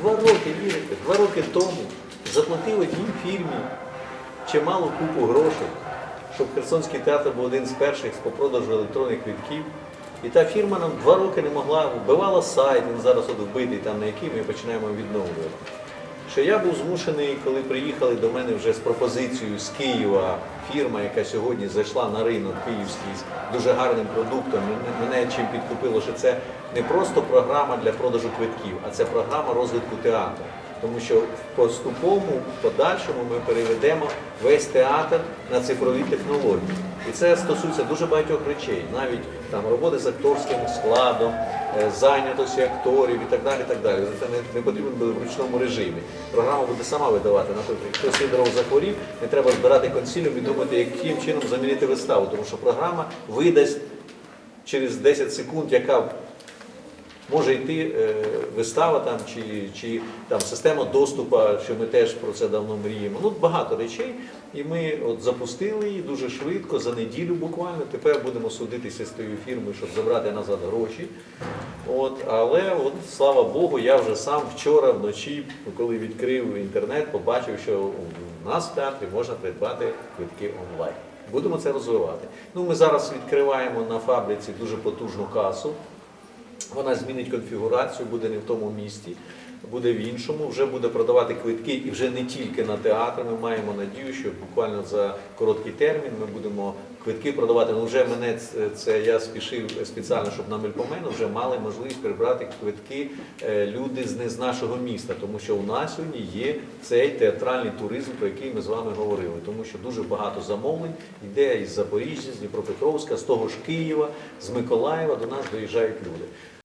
Два роки, вірите, два роки тому заплатив одній фірмі чималу купу грошей, щоб Херсонський театр був один з перших по продажу електронних квитків. І та фірма нам два роки не могла, вбивала сайт, він зараз от вбитий, там на який ми починаємо відновлювати. Що я був змушений, коли приїхали до мене вже з пропозицією з Києва фірма, яка сьогодні зайшла на ринок київський з дуже гарним продуктом. Мене- чим підкупило, що це не просто програма для продажу квитків, а це програма розвитку театру. Тому що в поступовому, в подальшому ми переведемо весь театр на цифрові технології. І це стосується дуже багатьох речей, навіть там роботи з акторським складом, е, зайнятості акторів і так далі. і так далі. Це не, не потрібно буде в ручному режимі. Програма буде сама видавати. Наприклад, якщо Сидоров захворів, не треба збирати консиліум і думати, яким чином замінити виставу, тому що програма видасть через 10 секунд, яка може йти е, вистава там чи, чи там система доступу, що ми теж про це давно мріємо. Ну багато речей. І ми от запустили її дуже швидко, за неділю буквально. Тепер будемо судитися з тією фірмою, щоб забрати назад гроші. От, але от слава Богу, я вже сам вчора вночі, коли відкрив інтернет, побачив, що у нас в театрі можна придбати квитки онлайн. Будемо це розвивати. Ну, ми зараз відкриваємо на фабриці дуже потужну касу. Вона змінить конфігурацію, буде не в тому місті, буде в іншому. Вже буде продавати квитки і вже не тільки на театр. Ми маємо надію, що буквально за короткий термін ми будемо квитки продавати. Ну вже мене це, я спішив спеціально, щоб на Мельпомену вже мали можливість прибрати квитки е, люди з не з нашого міста, тому що у нас сьогодні є цей театральний туризм, про який ми з вами говорили, тому що дуже багато замовлень йде із Запоріжжя, з Дніпропетровська, з того ж Києва, з Миколаєва до нас доїжджають люди.